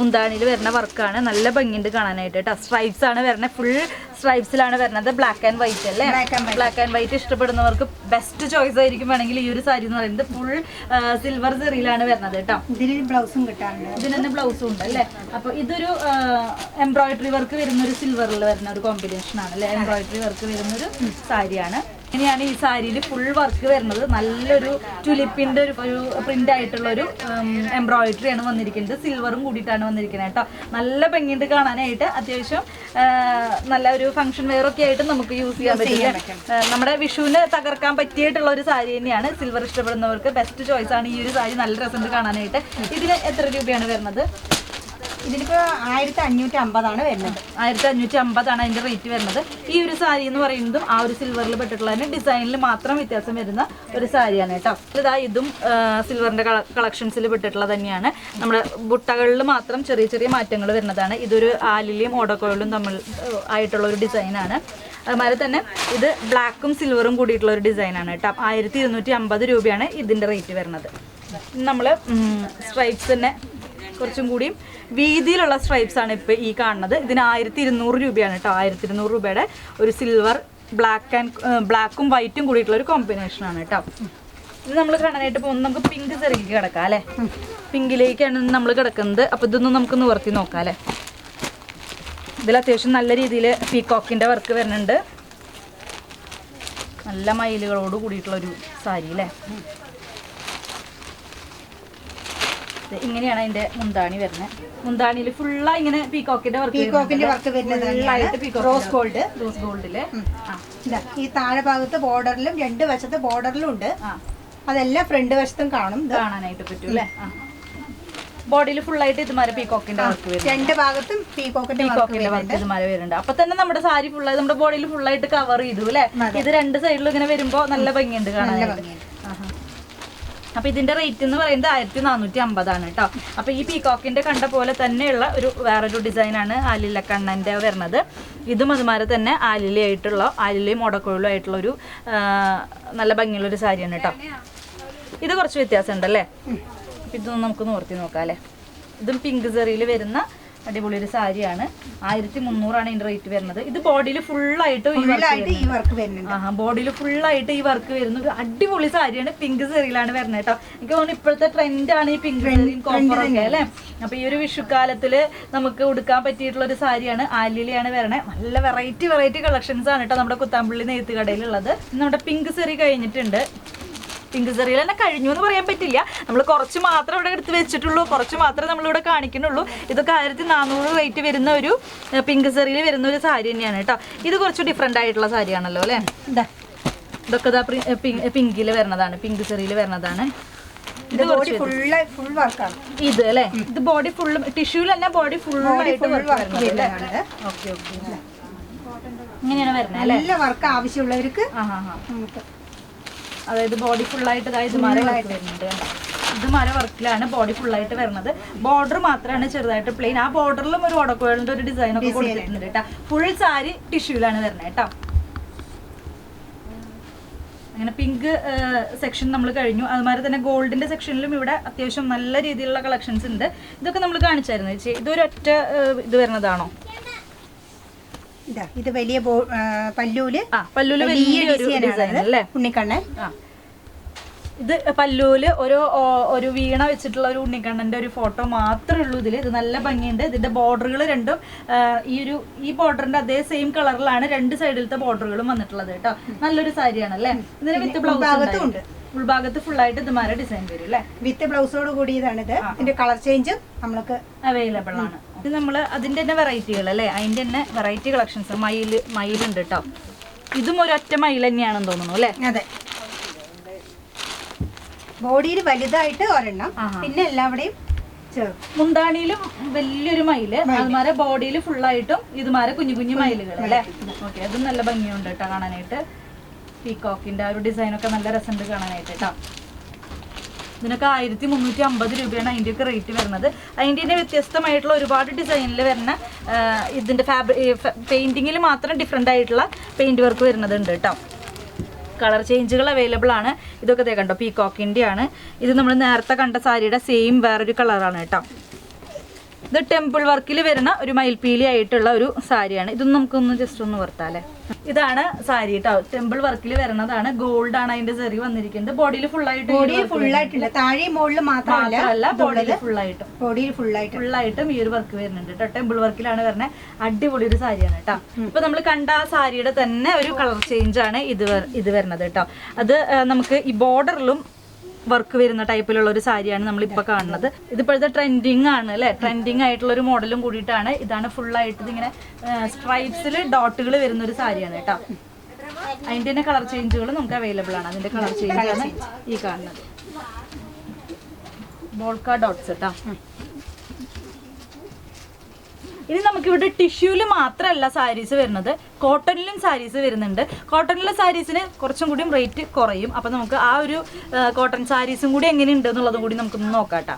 മുന്താണിയിൽ വരുന്ന വർക്കാണ് നല്ല ഭംഗിയുണ്ട് കാണാനായിട്ട് കേട്ടോ. സ്ട്രൈപ്സ് ആണ് വരുന്നത് ഫുൾ സ്ട്രൈപ്സിലാണ് വരുന്നത്. ബ്ലാക്ക് ആൻഡ് വൈറ്റ് അല്ലേ. ബ്ലാക്ക് ആൻഡ് വൈറ്റ് ഇഷ്ടപ്പെടുന്നവർക്ക് ബെസ്റ്റ് ചോയ്സ് ആയിരിക്കും വേണമെങ്കിൽ ഈ ഒരു സാരി എന്ന് പറയുന്നത്. ഫുൾ സിൽവർ സെറിയിലാണ് വരുന്നത് കേട്ടോ.
ഇതിന് ബ്ലൗസും കിട്ടാറുണ്ട്.
ഇതിന് തന്നെ ബ്ലൗസും ഉണ്ട് അല്ലേ? അപ്പൊ ഇതൊരു എംബ്രോയിഡറി വർക്ക് വരുന്ന ഒരു സിൽവറിൽ വരുന്ന ഒരു കോമ്പിനേഷൻ ആണ് അല്ലേ? എംബ്രോയിഡറി വർക്ക് വരുന്ന ഒരു സാരിയാണ്. ഇങ്ങനെയാണ് ഈ സാരിയിൽ ഫുൾ വർക്ക് വരുന്നത്. നല്ലൊരു ടുലിപ്പിന്റെ ഒരു ഒരു പ്രിന്റ് ആയിട്ടുള്ള ഒരു എംബ്രോയിഡറി ആണ് വന്നിരിക്കുന്നത്. സിൽവറും കൂടിയിട്ടാണ് വന്നിരിക്കുന്നത് കേട്ടോ. നല്ല ഭംഗിയുണ്ട് കാണാനായിട്ട്. അത്യാവശ്യം നല്ല ഒരു ഫംഗ്ഷൻ വെയർ ഒക്കെ ആയിട്ട് നമുക്ക് യൂസ് ചെയ്യാൻ പറ്റും. നമ്മുടെ വിഷുവിന് തകർക്കാൻ പറ്റിയിട്ടുള്ള ഒരു സാരി തന്നെയാണ്. സിൽവർ ഇഷ്ടപ്പെടുന്നവർക്ക് ബെസ്റ്റ് ചോയ്സ് ആണ് ഈ ഒരു സാരി. നല്ല രസമുണ്ട് കാണാനായിട്ട്. ഇതിന് എത്ര രൂപയാണ് വരുന്നത്?
ഇതിനിപ്പോ ആയിരത്തി അഞ്ഞൂറ്റി അമ്പതാണ് വരുന്നത്.
ആയിരത്തി അഞ്ഞൂറ്റി അമ്പതാണ് അതിന്റെ റേറ്റ് വരുന്നത്. ഈ ഒരു സാരി എന്ന് പറയുന്നതും ആ ഒരു സിൽവറിൽ പെട്ടിട്ടുള്ളതിന് ഡിസൈനിൽ മാത്രം വ്യത്യാസം വരുന്ന ഒരു സാരിയാണ് കേട്ടോ. ഇതാ ഇതും സിൽവറിന്റെ കളക്ഷൻസിൽ പെട്ടിട്ടുള്ളത് തന്നെയാണ്. നമ്മുടെ ബുട്ടകളിൽ മാത്രം ചെറിയ ചെറിയ മാറ്റങ്ങൾ വരുന്നതാണ്. ഇതൊരു ആലിലെയും ഓടക്കോയിലും തമ്മിൽ ആയിട്ടുള്ള ഒരു ഡിസൈനാണ് അതുമാതിരി തന്നെ ഇത് ബ്ലാക്കും സിൽവറും കൂടിയിട്ടുള്ള ഒരു ഡിസൈനാണ് കേട്ടോ. ആയിരത്തി ഇരുന്നൂറ്റി അമ്പത് രൂപയാണ് ഇതിന്റെ റേറ്റ് വരുന്നത്. നമ്മൾ സ്ട്രൈപ്സ് തന്നെ കുറച്ചും കൂടിയും വീതിയിലുള്ള സ്ട്രൈപ്സ് ആണ് ഇപ്പോൾ ഈ കാണുന്നത്. ഇതിന് ആയിരത്തി ഇരുന്നൂറ് രൂപയാണ് കേട്ടോ. ആയിരത്തി ഇരുന്നൂറ് രൂപയുടെ ഒരു സിൽവർ ബ്ലാക്ക് ആൻഡ് ബ്ലാക്കും വൈറ്റും കൂടിയിട്ടുള്ള ഒരു കോമ്പിനേഷൻ ആണ് കേട്ടോ. ഇത് നമ്മൾ കാണാനായിട്ട് പോകുന്നത് നമുക്ക് പിങ്ക് ചെറിയിലേക്ക് കിടക്കാം അല്ലേ? പിങ്കിലേക്കാണ് നമ്മൾ കിടക്കുന്നത്. അപ്പോൾ ഇതൊന്നും നമുക്ക് നിവർത്തി നോക്കാം അല്ലേ? ഇതിൽ അത്യാവശ്യം നല്ല രീതിയിൽ പീകോക്കിന്റെ വർക്ക് വരുന്നുണ്ട്. നല്ല മയിലുകളോട് കൂടിയിട്ടുള്ള ഒരു സാരി അല്ലേ? ഇങ്ങനെയാണ് അതിന്റെ മുന്താണി വരുന്നത്. മുന്താണിയിൽ ഫുള്ളാ ഇങ്ങനെ പീകോക്കിന്റെ വർക്ക്
പീകോക്കിന്റെ വർക്ക് വരുന്നത് റോസ് ഗോൾഡ്
റോസ്
ഗോൾഡിൽ ഈ താഴെ ഭാഗത്ത് ബോർഡറിലും രണ്ട് വശത്ത് ബോർഡറിലും ഉണ്ട്. അതെല്ലാം ഫ്രണ്ട് വശത്തും കാണും.
കാണാനായിട്ട് പറ്റും അല്ലേ? ബോഡിയിൽ ഫുൾ ആയിട്ട് ഇതുമാരെ പീകോക്കിന്റെ വർക്ക് വരും
രണ്ട് ഭാഗത്തും പീകോക്കിന്റെ
പീകോക്കിന്റെ വർക്ക് ഇതുമാരെ വരുന്നുണ്ട്. അപ്പൊ തന്നെ നമ്മുടെ സാരി ഫുള്ളായി നമ്മുടെ ബോഡിയിൽ ഫുൾ ആയിട്ട് കവർ ചെയ്തു അല്ലേ? ഇത് രണ്ട് സൈഡിലും ഇങ്ങനെ വരുമ്പോ നല്ല ഭംഗിയുണ്ട് കാണാനായിട്ട്.
ഭംഗിയുണ്ട്.
ആഹാ. അപ്പൊ ഇതിന്റെ റേറ്റ് എന്ന് പറയുന്നത് ആയിരത്തി നാനൂറ്റി അമ്പതാണ് കേട്ടോ അപ്പൊ ഈ പീകോക്കിന്റെ കണ്ട പോലെ തന്നെയുള്ള ഒരു വേറൊരു ഡിസൈനാണ് ആലില കണ്ണന്റെ വരുന്നത് ഇതും അതുമാതിരി തന്നെ ആലിലയായിട്ടുള്ള ആലിലയും മുടക്കോയിലും ആയിട്ടുള്ള ഒരു നല്ല ഭംഗിയുള്ള ഒരു സാരിയാണ് കേട്ടോ ഇത് കുറച്ച് വ്യത്യാസം ഉണ്ടല്ലേ അപ്പൊ ഇതൊന്ന് നമുക്ക് നോർത്തി നോക്കാം അല്ലേ ഇതും പിങ്ക് സെറിയിൽ വരുന്ന അടിപൊളി ഒരു സാരിയാണ്. ആയിരത്തി മുന്നൂറാണ് ഇതിന്റെ റേറ്റ് വരുന്നത്. ഇത് ബോഡിയിൽ ഫുള്ളായിട്ട് ഈ വർക്ക്
വരുന്നുണ്ട്.
ആ ബോഡിയിൽ ഫുള്ളായിട്ട് ഈ വർക്ക് വരുന്ന. ഒരു അടിപൊളി സാരിയാണ്. പിങ്ക് സെറിയിലാണ് വരുന്നത് കേട്ടോ എനിക്ക് തോന്നുന്നു ഇപ്പോഴത്തെ ട്രെൻഡ് ആണ് ഈ പിങ്ക് സെറിയും കോപ്പർ ഒക്കെ അല്ലേ? അപ്പൊ ഈ ഒരു വിഷുക്കാലത്തിൽ നമുക്ക് ഉടുക്കാൻ പറ്റിയിട്ടുള്ള ഒരു സാരിയാണ് ആലിലയാണ് വരണേ. നല്ല വെറൈറ്റി വെറൈറ്റി കളക്ഷൻസ് ആണ് കേട്ടോ നമ്മുടെ കുത്താമ്പള്ളി നെയ്ത്ത് കടയിലുള്ളത്. നമ്മുടെ പിങ്ക് സെറി കഴിഞ്ഞിട്ടുണ്ട്. പിങ്ക് സെറിയൽ തന്നെ കഴിഞ്ഞു എന്ന് പറയാൻ പറ്റില്ല. നമ്മൾ കുറച്ച് മാത്രം ഇവിടെ എടുത്ത് വെച്ചിട്ടുള്ളൂ. കുറച്ച് മാത്രമേ നമ്മളിവിടെ കാണിക്കുന്നുള്ളൂ. ഇതൊക്കെ ആയിരത്തി നാനൂറ് റേറ്റ് വരുന്ന ഒരു പിങ്ക് സെറിയിൽ വരുന്ന ഒരു സാരി തന്നെയാണ് കേട്ടോ. ഇത് കുറച്ച് ഡിഫറെന്റ് ആയിട്ടുള്ള സാരിയാണല്ലോ അല്ലേ?
ഇതാ.
ഇതൊക്കെ ഇതാ പിങ്കിൽ വരണതാണ് പിങ്ക് സെറിയിൽ വരണതാണ്
ഇത് ബോഡി ഫുള്ള് ഫുൾ വർക്കാണ്
ഇത് അല്ലേ? ഇത് ബോഡി ഫുള്ള് ടിഷ്യൂൽ തന്നെ ബോഡി ഫുള്ളായിട്ട് ഇങ്ങനെയാണ് വരുന്നത്
നല്ല വർക്ക് ആവശ്യമുള്ളവർക്ക്
അതായത് ബോഡി ഫുള്ളായിട്ട് ഇതായത് മര വർക്ക് വരുന്നുണ്ട്. ഇത് മര വർക്കിലാണ് ബോഡി ഫുള്ളായിട്ട് വരുന്നത്. ബോർഡർ മാത്രമാണ് ചെറുതായിട്ട് പ്ലെയിൻ ആ ബോർഡറിലും ഒരു ഉടക്കുഴലിന്റെ ഒരു ഡിസൈൻ ഒക്കെ കൊടുത്തിട്ടുണ്ട് കേട്ടോ. ഫുൾ സാരി ടിഷ്യൂലാണ് വരുന്നത് കേട്ടോ. അങ്ങനെ പിങ്ക് സെക്ഷൻ നമ്മൾ കഴിഞ്ഞു. അതുമാതിരി തന്നെ ഗോൾഡിന്റെ സെക്ഷനിലും ഇവിടെ അത്യാവശ്യം നല്ല രീതിയിലുള്ള കളക്ഷൻസ് ഉണ്ട്. ഇതൊക്കെ നമ്മൾ കാണിച്ചായിരുന്നു ചേച്ചി. ഇതൊരു ഒറ്റ ഇത് വരുന്നതാണോ?
ഇതാ ഇത് വലിയ
പല്ലൂൽ. പല്ലൂൽ
വലിയ ഡിസൈൻ
അല്ലേ
ഉണ്ണിക്കണ്ണൻ.
ഇത് പല്ലൂൽ ഒരു ഒരു വീണ വെച്ചിട്ടുള്ള ഒരു ഉണ്ണിക്കണ്ണന്റെ ഒരു ഫോട്ടോ മാത്രമേ ഉള്ളൂ ഇതിൽ ഇത് നല്ല ഭംഗിയുണ്ട്. ഇതിന്റെ ബോർഡറുകൾ രണ്ടും ഈ ഒരു ഈ ബോർഡറിന്റെ അതേ സെയിം കളറിലാണ് രണ്ട് സൈഡിലത്തെ ബോർഡറുകളും വന്നിട്ടുള്ളത് കേട്ടോ. നല്ലൊരു സാരിയാണ് അല്ലേ ഇതിന് വിത്ത് ബ്ലൗസ്
ഉണ്ട്.
ഉൾഭാഗത്ത് ഫുൾ ആയിട്ട് ഇതുമാരെ ഡിസൈൻ വരും അല്ലേ?
വിത്ത് ബ്ലൗസോട് കൂടിയതാണിത്. ഇതിന്റെ കളർ ചേഞ്ചും നമ്മൾക്ക്
അവൈലബിൾ ആണ്. ഇത് നമ്മൾ അതിന്റെ തന്നെ വെറൈറ്റികൾ അല്ലേ? അതിന്റെ തന്നെ വെറൈറ്റി കളക്ഷൻസ് മയിൽ മയിലുണ്ട് കേട്ടോ ഇതും ഒരൊറ്റ മയിൽ തന്നെയാണെന്ന് തോന്നുന്നു അല്ലേ?
അതെ. ബോഡിയിൽ വലുതായിട്ട് ഒരെണ്ണം. പിന്നെ എല്ലാവിടെയും
മുന്താണിയിലും വലിയൊരു മയിൽ അതുമാരെ ബോഡിയിൽ ഫുള്ളായിട്ടും ഇതുമാരെ കുഞ്ഞു കുഞ്ഞു മയിലുകൾ അല്ലേ? ഓക്കെ അതും നല്ല ഭംഗിയുണ്ട് കേട്ടോ കാണാനായിട്ട്. പീകോക്കിന്റെ ആ ഒരു ഡിസൈനൊക്കെ നല്ല രസമുണ്ട് കാണാനായിട്ട് കേട്ടോ ഇതിനൊക്കെ ആയിരത്തി മുന്നൂറ്റി അമ്പത് രൂപയാണ് അതിന്റെ ഒക്കെ റേറ്റ് വരുന്നത്. അതിന്റെ വ്യത്യസ്തമായിട്ടുള്ള ഒരുപാട് ഡിസൈനിൽ വരുന്ന ഇതിന്റെ ഫാബ്രി പെയിന്റിങ്ങിൽ മാത്രം ഡിഫറെന്റ് ആയിട്ടുള്ള പെയിന്റ് വർക്ക് വരുന്നത് ഉണ്ട് കേട്ടോ കളർ ചേഞ്ചുകൾ അവൈലബിൾ ആണ്. ഇതൊക്കെ കണ്ടോ പീകോക്കിന്റെ ആണ്. ഇത് നമ്മൾ നേരത്തെ കണ്ട സാരിയുടെ സെയിം വേറൊരു കളറാണ് കേട്ടോ ഇത് ടെമ്പിൾ വർക്കിൽ വരുന്ന ഒരു മയിൽപ്പീലി ആയിട്ടുള്ള ഒരു സാരിയാണ്. ഇതൊന്നും നമുക്കൊന്ന് ജസ്റ്റ് ഒന്ന് വർത്താലേ. ഇതാണ് സാരി കേട്ടോ ടെമ്പിൾ വർക്കിൽ വരുന്നതാണ്. ഗോൾഡ് ആണ് അതിന്റെ ചെറി വന്നിരിക്കുന്നത്. ബോഡിയിൽ ഫുൾ ആയിട്ട്
ബോഡിയിൽ ആയിട്ടില്ല. താഴെയും മുകളിൽ മാത്രമല്ല.
ബോഡിയിൽ ഫുൾ ആയിട്ടും.
ബോഡിയിൽ ഫുൾ ആയിട്ട്.
ഫുൾ ഫുള്ളായിട്ടും ഈ ഒരു വർക്ക് വരുന്നുണ്ട് കേട്ടോ ടെമ്പിൾ വർക്കിലാണ് വരുന്നത് അടിപൊളി ഒരു സാരിയാണ് കേട്ടോ ഇപ്പൊ നമ്മൾ കണ്ട ആ സാരിയുടെ തന്നെ ഒരു കളർ ചേഞ്ച് ആണ് ഇത് ഇത് വരുന്നത് കേട്ടോ അത് നമുക്ക് ഈ ബോർഡറിലും വർക്ക് വരുന്ന ടൈപ്പിലുള്ള ഒരു സാരിയാണ് നമ്മൾ ഇപ്പൊ കാണുന്നത്. ഇതിപ്പോഴത്തെ ട്രെൻഡിങ് ആണ് അല്ലെ? ട്രെൻഡിങ് ആയിട്ടുള്ള ഒരു മോഡലും കൂടിയിട്ടാണ് ഇതാണ് ഫുൾ ആയിട്ട് ഇങ്ങനെ സ്ട്രൈപ്സിൽ ഡോട്ടുകൾ വരുന്ന ഒരു സാരിയാണ് കേട്ടോ. അതിന്റെ തന്നെ കളർ ചേഞ്ചുകൾ നമുക്ക് അവൈലബിൾ ആണ്. അതിന്റെ കളർ ചേഞ്ചാണ് ഈ കാണുന്നത്. ബോൾക്ക ഡോട്ട്സ് കേട്ടോ ഇനി നമുക്ക് ഇവിടെ ടിഷ്യൂൽ മാത്രമല്ല സാരീസ് വരുന്നത്. കോട്ടണിലും സാരീസ് വരുന്നുണ്ട്. കോട്ടണിലെ സാരീസിന് കുറച്ചും കൂടി റേറ്റ് കുറയും. അപ്പോൾ നമുക്ക് ആ ഒരു കോട്ടൺ സാരീസും കൂടി എങ്ങനെയുണ്ട് എന്നുള്ളതും കൂടി നമുക്കൊന്ന് നോക്കാട്ടോ.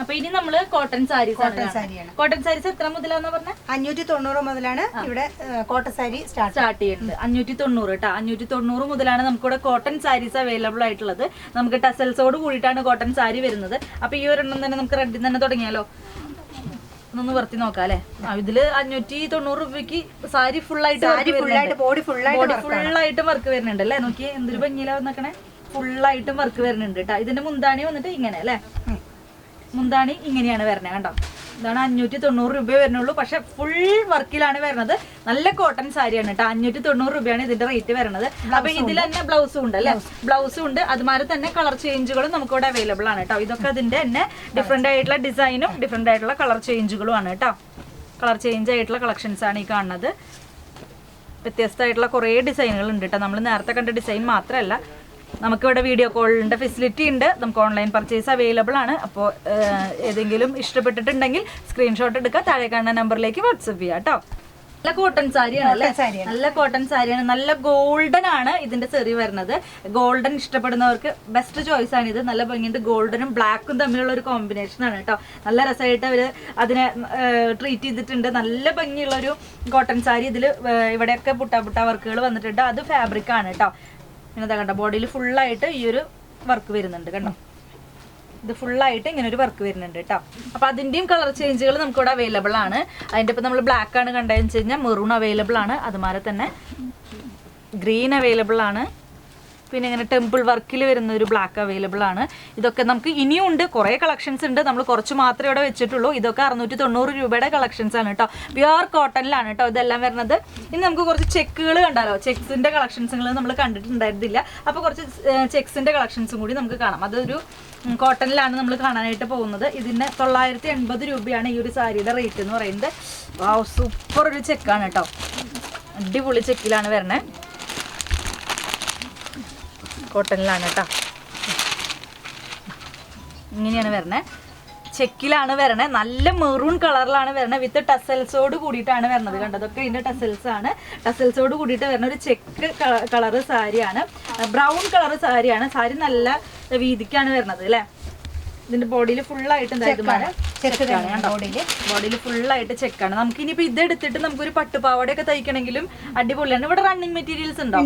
അപ്പൊ ഇനി നമ്മൾ കോട്ടൺ സാരീസ്
കോട്ടൺ സാരിയാണ്.
കോട്ടൺ സാരീസ് എത്ര മുതലാന്ന് പറഞ്ഞ?
അഞ്ഞൂറ്റി തൊണ്ണൂറ് മുതലാണ് ഇവിടെ കോട്ടൺ സാരി സ്റ്റാർട്ട്
സ്റ്റാർട്ട് ചെയ്യുന്നത് അഞ്ഞൂറ്റി തൊണ്ണൂറ് കേട്ടോ അഞ്ഞൂറ്റി തൊണ്ണൂറ് മുതലാണ് നമുക്കിവിടെ കോട്ടൺ സാരീസ് അവൈലബിൾ ആയിട്ടുള്ളത്. നമുക്ക് ടസൽസോട് കൂടിയിട്ടാണ് കോട്ടൺ സാരി വരുന്നത്. അപ്പൊ ഈ ഒരെണ്ണം തന്നെ നമുക്ക് റെഡിൽ തന്നെ തുടങ്ങിയാലോ? ഒന്ന് വർത്തി നോക്കാം അല്ലെ? ഇതിൽ അഞ്ഞൂറ്റി തൊണ്ണൂറ് രൂപയ്ക്ക് സാരി ഫുൾ ആയിട്ട്
സാരി ഫുള്ളായിട്ട് ബോഡി ഫുള്ളായിട്ട്
ഫുള്ളായിട്ടും വർക്ക് വരുന്നുണ്ട്. അല്ലെ? നോക്കി എന്തൊരു ഭംഗിയിലാ ഫുൾ ഫുള്ളായിട്ടും വർക്ക് വരുന്നുണ്ട് കേട്ടോ ഇതിന്റെ മുന്താണി വന്നിട്ട് ഇങ്ങനെ അല്ലേ? മുന്താണി ഇങ്ങനെയാണ് വരുന്നത് കണ്ടോ? ഇതാണ് അഞ്ഞൂറ്റി തൊണ്ണൂറ് രൂപ വരുന്നുള്ളൂ. പക്ഷെ ഫുൾ വർക്കിലാണ് വരുന്നത്. നല്ല കോട്ടൺ സാരിയാണ് കേട്ടോ അഞ്ഞൂറ്റി തൊണ്ണൂറ് രൂപയാണ് ഇതിന്റെ റേറ്റ് വരുന്നത്. അപ്പൊ ഇതിൽ തന്നെ ബ്ലൗസും ഉണ്ട് അല്ലെ? ബ്ലൗസും ഉണ്ട്. അതുമാതിരി തന്നെ കളർ ചേഞ്ചുകളും നമുക്ക് ഇവിടെ അവൈലബിൾ ആണ് കേട്ടോ ഇതൊക്കെ അതിന്റെ തന്നെ ഡിഫറെന്റ് ആയിട്ടുള്ള ഡിസൈനും ഡിഫറെന്റ് ആയിട്ടുള്ള കളർ ചേഞ്ചുകളും ആണ് കേട്ടോ കളർ ചേഞ്ച് ആയിട്ടുള്ള കളക്ഷൻസ് ആണ് ഈ കാണുന്നത്. വ്യത്യസ്തമായിട്ടുള്ള കുറേ ഡിസൈനുകൾ ഉണ്ട് കേട്ടോ നമ്മൾ നേരത്തെ കണ്ട ഡിസൈൻ മാത്രമല്ല നമുക്കിവിടെ വീഡിയോ കോളിന്റെ ഫെസിലിറ്റി ഉണ്ട്. നമുക്ക് ഓൺലൈൻ പർച്ചേസ് അവൈലബിൾ ആണ്. അപ്പോൾ ഏതെങ്കിലും ഇഷ്ടപ്പെട്ടിട്ടുണ്ടെങ്കിൽ സ്ക്രീൻഷോട്ട് എടുക്കുക താഴെ കാണുന്ന നമ്പറിലേക്ക് വാട്സപ്പ് ചെയ്യാം കേട്ടോ. നല്ല കോട്ടൺ സാരിയാണ് അല്ലേ നല്ല കോട്ടൺ സാരിയാണ് നല്ല ഗോൾഡൻ ആണ് ഇതിന്റെ ചെറിയ വരുന്നത്. ഗോൾഡൻ ഇഷ്ടപ്പെടുന്നവർക്ക് ബെസ്റ്റ് ചോയ്സ് ആണ് ഇത്. നല്ല ഭംഗിയുണ്ട്. ഗോൾഡനും ബ്ലാക്കും തമ്മിലുള്ള ഒരു കോമ്പിനേഷൻ ആണ് കേട്ടോ. നല്ല രസമായിട്ട് അവർ അതിനെ ട്രീറ്റ് ചെയ്തിട്ടുണ്ട്. നല്ല ഭംഗിയുള്ള ഒരു കോട്ടൺ സാരി ഇതിൽ ഇവിടെയൊക്കെ പുട്ട പുട്ട വർക്കുകൾ വന്നിട്ടുണ്ട്. അത് ഫാബ്രിക് ആണ് കേട്ടോ. പിന്നെ കണ്ട? ബോഡിയിൽ ഫുള്ളായിട്ട് ഈ ഒരു വർക്ക് വരുന്നുണ്ട് കണ്ടോ? ഇത് ഫുള്ളായിട്ട് ഇങ്ങനെ ഒരു വർക്ക് വരുന്നുണ്ട് കേട്ടോ അപ്പൊ അതിന്റെയും കളർ ചേഞ്ചുകൾ നമുക്ക് ഇവിടെ അവൈലബിൾ ആണ്. അതിന്റെ ഇപ്പൊ നമ്മൾ ബ്ലാക്ക് ആണ് കണ്ടതെന്ന് വെച്ച് കഴിഞ്ഞാൽ മെറൂൺ അവൈലബിൾ ആണ്. അതുമാതിരി തന്നെ ഗ്രീൻ അവൈലബിൾ ആണ്. പിന്നെ ഇങ്ങനെ ടെമ്പിൾ വർക്കിൽ വരുന്ന ഒരു ബ്ലാക്ക് അവൈലബിൾ ആണ്. ഇതൊക്കെ നമുക്ക് ഇനിയും ഉണ്ട്. കുറേ കളക്ഷൻസ് ഉണ്ട്. നമ്മൾ കുറച്ച് മാത്രമേ ഇവിടെ വെച്ചിട്ടുള്ളൂ. ഇതൊക്കെ അറുന്നൂറ്റി തൊണ്ണൂറ് രൂപയുടെ കളക്ഷൻസ് ആണ് കേട്ടോ. പ്യുവർ കോട്ടണിലാണ് കേട്ടോ ഇതെല്ലാം വരുന്നത്. ഇനി നമുക്ക് കുറച്ച് ചെക്കുകൾ കണ്ടാലോ? ചെക്സിന്റെ കളക്ഷൻസുകൾ നമ്മൾ കണ്ടിട്ടുണ്ടായിരുന്നില്ല. അപ്പോൾ കുറച്ച് ചെക്സിന്റെ കളക്ഷൻസും കൂടി നമുക്ക് കാണാം. അതൊരു കോട്ടണിലാണ് നമ്മൾ കാണാനായിട്ട് പോകുന്നത്. ഇതിന് തൊള്ളായിരത്തി എൺപത് രൂപയാണ് ഈ ഒരു സാരിയുടെ റേറ്റ് എന്ന് പറയുന്നത്. സൂപ്പർ ഒരു ചെക്കാണ് കേട്ടോ. അടിപൊളി ചെക്കിലാണ് വരണേ കോട്ടണിലാണ് കേട്ടോ. ഇങ്ങനെയാണ് വരണേ. ചെക്കിലാണ് വരണേ. നല്ല മെറൂൺ കളറിലാണ് വരണേ. വിത്ത് ടസൽസോട് കൂടിയിട്ടാണ് വരണത് കണ്ടതൊക്കെ ഇതിന്റെ ടസൽസ് ആണ്. ടസൽസോട് കൂടിയിട്ട് വരണ ഒരു ചെക്ക് കളർ സാരിയാണ്. ബ്രൗൺ കളർ സാരിയാണ്. സാരി നല്ല വീതിക്കാണ് വരുന്നത് അല്ലേ? ഇതിന്റെ ബോഡിയിൽ ഫുള്ളായിട്ട്
ബോഡിയിൽ
ഫുള്ളായിട്ട് ചെക്കാണ്. നമുക്ക് ഇനിയിപ്പോ ഇത് എടുത്തിട്ട് നമുക്ക് ഒരു പട്ടുപാവടയൊക്കെ തയ്ക്കണമെങ്കിലും അടിപൊളിയാണ്. ഇവിടെ റണ്ണിങ് മെറ്റീരിയൽസ് ഉണ്ടോ.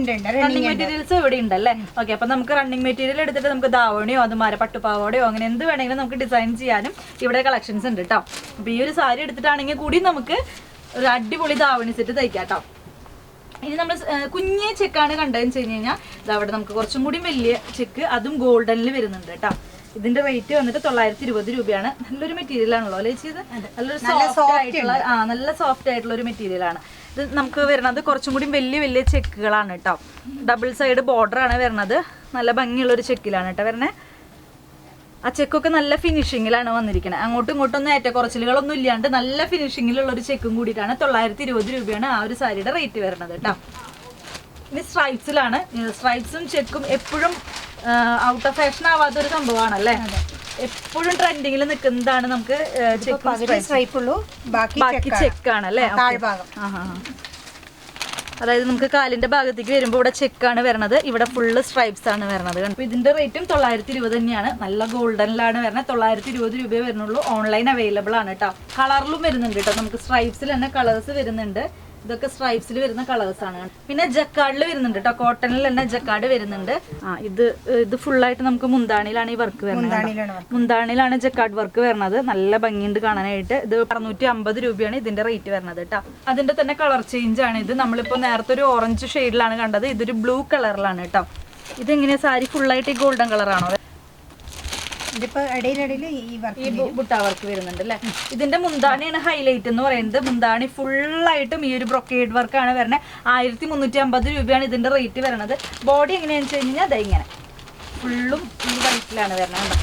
റണ്ണിങ് മെറ്റീരിയൽസ് ഇവിടെ ഉണ്ടല്ലേ? ഓക്കെ അപ്പൊ നമുക്ക് റണ്ണിങ് മെറ്റീരിയൽ എടുത്തിട്ട് നമുക്ക് ദാവണിയോ അതുമാരെ പട്ടുപാവടയോ അങ്ങനെ എന്ത് വേണമെങ്കിലും നമുക്ക് ഡിസൈൻ ചെയ്യാനും ഇവിടെ കളക്ഷൻസ് ഉണ്ട് കേട്ടോ അപ്പൊ ഈ ഒരു സാരി എടുത്തിട്ടാണെങ്കിൽ കൂടി നമുക്ക് ഒരു അടിപൊളി ദാവണി സെറ്റ് തയ്ക്കാം കേട്ടോ ഇനി നമ്മൾ കുഞ്ഞേ ചെക്കാണ് കണ്ടതെന്ന് വെച്ച് കഴിഞ്ഞ് കഴിഞ്ഞാൽ അവിടെ നമുക്ക് കുറച്ചും കൂടി വലിയ ചെക്ക് അതും ഗോൾഡനിൽ വരുന്നുണ്ട് കേട്ടോ ഇതിന്റെ റേറ്റ് വന്നിട്ട് തൊള്ളായിരത്തി ഇരുപത് രൂപയാണ്. നല്ലൊരു മെറ്റീരിയൽ ആണല്ലോ അല്ലേ ചെയ്ത് നല്ലൊരു സോഫ്റ്റ് ആയിട്ടുള്ള ആ നല്ല സോഫ്റ്റ് ആയിട്ടുള്ള ഒരു മെറ്റീരിയൽ ആണ്. ഇത് നമുക്ക് വരുന്നത് കുറച്ചും കൂടി വലിയ വലിയ ചെക്കുകളാണ് കേട്ടോ ഡബിൾ സൈഡ് ബോർഡർ ആണ് വരുന്നത് നല്ല ഭംഗിയുള്ള ഒരു ചെക്കിലാണ് കേട്ടോ വരണേ. ആ ചെക്കൊക്കെ നല്ല ഫിനിഷിങ്ങിലാണ് വന്നിരിക്കുന്നത് അങ്ങോട്ടും ഇങ്ങോട്ടും ഒന്നും ഏറ്റക്കുറച്ചിലുകളൊന്നും ഇല്ലാണ്ട് നല്ല ഫിനിഷിങ്ങിലുള്ള ഒരു ചെക്കും കൂടിയിട്ടാണ് തൊള്ളായിരത്തി ഇരുപത് രൂപയാണ് ആ ഒരു സാരിയുടെ റേറ്റ് വരുന്നത് കേട്ടോ ഇനി സ്ട്രൈപ്സിലാണ് സ്ട്രൈപ്സും ചെക്കും എപ്പോഴും ഔട്ട് ഓഫ് ഫാഷൻ ആവാത്ത ഒരു സംഭവമാണല്ലേ? എപ്പോഴും ട്രെൻഡിങ്ങിൽ നിൽക്കുന്നതാണ് നമുക്ക്
ബാക്കി
ചെക്ക് ചെക്കാണ് അല്ലേ. അതായത് നമുക്ക് കാലിന്റെ ഭാഗത്തേക്ക് വരുമ്പോൾ ഇവിടെ ചെക്കാണ് വരണത്. ഇവിടെ ഫുള്ള് സ്ട്രൈപ്സ് ആണ് വരണത് അപ്പോൾ ഇതിന്റെ റേറ്റും തൊള്ളായിരത്തി ഇരുപത് തന്നെയാണ്. നല്ല ഗോൾഡനിലാണ് വരുന്നത് തൊള്ളായിരത്തി ഇരുപത് രൂപയെ വരുന്നുള്ളൂ. ഓൺലൈൻ അവൈലബിൾ ആണ് കേട്ടോ. കളറിലും വരുന്നുണ്ട് കേട്ടോ. നമുക്ക് സ്ട്രൈപ്സിൽ തന്നെ കളേഴ്സ് വരുന്നുണ്ട്. ഇതൊക്കെ സ്ട്രൈപ്സിൽ വരുന്ന കളേഴ്സ് ആണ്. പിന്നെ ജക്കാർഡിൽ വരുന്നുണ്ട് കേട്ടോ കോട്ടണിൽ തന്നെ ജക്കാർഡ് വരുന്നുണ്ട്. ആ ഇത് ഇത് ഫുള്ളായിട്ട് നമുക്ക് മുന്താണിയിലാണ് ഈ വർക്ക് വരുന്നത്.
മുന്താണിയിലാണ്
ജക്കാർഡ് വർക്ക് വരുന്നത്. നല്ല ഭംഗിയുണ്ട് കാണാനായിട്ട്. ഇത് അറുന്നൂറ്റി അമ്പത് രൂപയാണ് ഇതിന്റെ റേറ്റ് വരുന്നത് കേട്ടോ അതിന്റെ തന്നെ കളർ ചേഞ്ച് ആണ് ഇത്. നമ്മളിപ്പോ നേരത്തെ ഒരു ഓറഞ്ച് ഷെയ്ഡിലാണ് കണ്ടത്. ഇതൊരു ബ്ലൂ കളറിലാണ് കേട്ടോ ഇതെങ്ങനെയാ സാരി ഫുള്ളായിട്ട് ഈ ഗോൾഡൻ കളറാണോ
ഇതിപ്പോ ഇടയിലിടയിൽ ഈ വർക്ക്
ബുട്ട വർക്ക് വരുന്നുണ്ട് അല്ലെ? ഇതിന്റെ മുന്താണിയാണ് ഹൈലൈറ്റ് എന്ന് പറയുന്നത്. മുന്താണി ഫുള്ളായിട്ടും ഈ ഒരു ബ്രൊക്കേഡ് വർക്കാണ് വരുന്നത് ആയിരത്തി മുന്നൂറ്റി അമ്പത് രൂപയാണ് ഇതിന്റെ റേറ്റ് വരുന്നത് ബോഡി എങ്ങനെയാണെന്ന് വെച്ച് കഴിഞ്ഞാൽ അതെ ഇങ്ങനെ. ഫുള്ളും ഈ വൈറ്റിലാണ് വരുന്നത്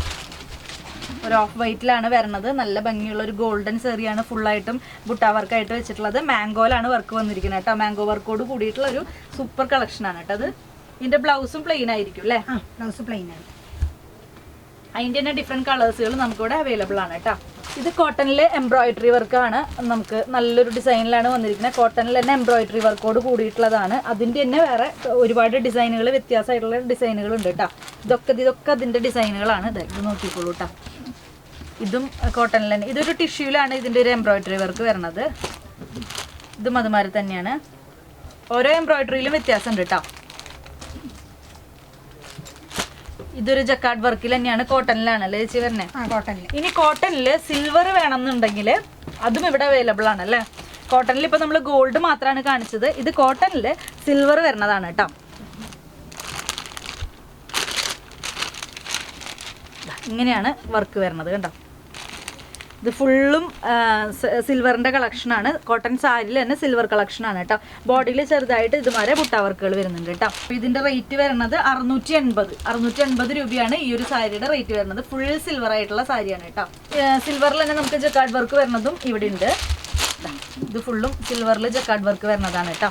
ഒരു ഓഫ് വൈറ്റിലാണ് വരുന്നത് നല്ല ഭംഗിയുള്ള ഒരു ഗോൾഡൻ സെറിയാണ് ഫുള്ളായിട്ടും ബുട്ട വർക്കായിട്ട് വെച്ചിട്ടുള്ളത്. മാംഗോയിലാണ് വർക്ക് വന്നിരിക്കുന്നത് കേട്ടോ. മാംഗോ വർക്കോട് കൂടിയിട്ടുള്ള ഒരു സൂപ്പർ കളക്ഷനാണ് കേട്ടോ അത്. ഇതിന്റെ ബ്ലൗസും പ്ലെയിൻ ആയിരിക്കും അല്ലേ?
ബ്ലൗസ് പ്ലെയിൻ ആണ്.
അതിന്റെ തന്നെ ഡിഫറെന്റ് കളേഴ്സുകൾ നമുക്കിവിടെ അവൈലബിൾ ആണ് കേട്ടോ. ഇത് കോട്ടണിലെ എംബ്രോയിഡറി വർക്കാണ് നമുക്ക് നല്ലൊരു ഡിസൈനിലാണ് വന്നിരിക്കുന്നത്. കോട്ടണിൽ തന്നെ എംബ്രോയിഡറി വർക്കോട് കൂടിയിട്ടുള്ളതാണ്. അതിന്റെ തന്നെ വേറെ ഒരുപാട് ഡിസൈനുകൾ വ്യത്യാസമായിട്ടുള്ള ഡിസൈനുകൾ ഉണ്ട് കേട്ടോ. ഇതൊക്കെ ഇതൊക്കെ അതിന്റെ ഡിസൈനുകളാണ് ഇത് ഇത് നോക്കിക്കോളൂ കേട്ടോ. ഇതും കോട്ടണിൽ തന്നെ. ഇതൊരു ടിഷ്യൂലാണ് ഇതിന്റെ ഒരു എംബ്രോയിഡറി വർക്ക് വരുന്നത്. ഇതും അതുമാതിരി തന്നെയാണ്. ഓരോ എംബ്രോയിഡറിയിലും വ്യത്യാസമുണ്ട് കേട്ടോ. ഇതൊരു ജക്കാർഡ് വർക്കിൽ തന്നെയാണ് കോട്ടണിലാണ് അല്ലേ ചേച്ചി വരണേ
കോട്ടണിൽ കോട്ടണിൽ
ഇനി കോട്ടണിൽ സിൽവർ വേണമെന്നുണ്ടെങ്കിൽ അതും ഇവിടെ അവൈലബിൾ ആണ് അല്ലേ? കോട്ടണിൽ ഇപ്പൊ നമ്മൾ ഗോൾഡ് മാത്രമാണ് കാണിച്ചത്. ഇത് കോട്ടണിൽ സിൽവർ വരുന്നതാണ് കേട്ടോ. ഇങ്ങനെയാണ് വർക്ക് വരുന്നത് കണ്ടോ? ഇത് ഫുള്ളും സിൽവറിന്റെ കളക്ഷനാണ് കോട്ടൺ സാരിയിൽ തന്നെ സിൽവർ കളക്ഷനാണ് കേട്ടോ ബോഡിയിൽ ചെറുതായിട്ട് ഇതുമാരെ പുട്ടവർക്കുകൾ വരുന്നുണ്ട് കേട്ടോ അപ്പോൾ ഇതിന്റെ റേറ്റ് വരുന്നത് അറുന്നൂറ്റി എൺപത് അറുന്നൂറ്റി എൺപത് രൂപയാണ് ഈ ഒരു സാരിയുടെ റേറ്റ് വരുന്നത്. ഫുൾ സിൽവർ ആയിട്ടുള്ള സാരിയാണ് കേട്ടോ സിൽവറിൽ തന്നെ നമുക്ക് ജക്കാർഡ് വർക്ക് വരുന്നതും ഇവിടെ ഉണ്ട് ഇത് ഫുള്ളും സിൽവറിൽ ജക്കാർഡ് വർക്ക് വരുന്നതാണ് കേട്ടോ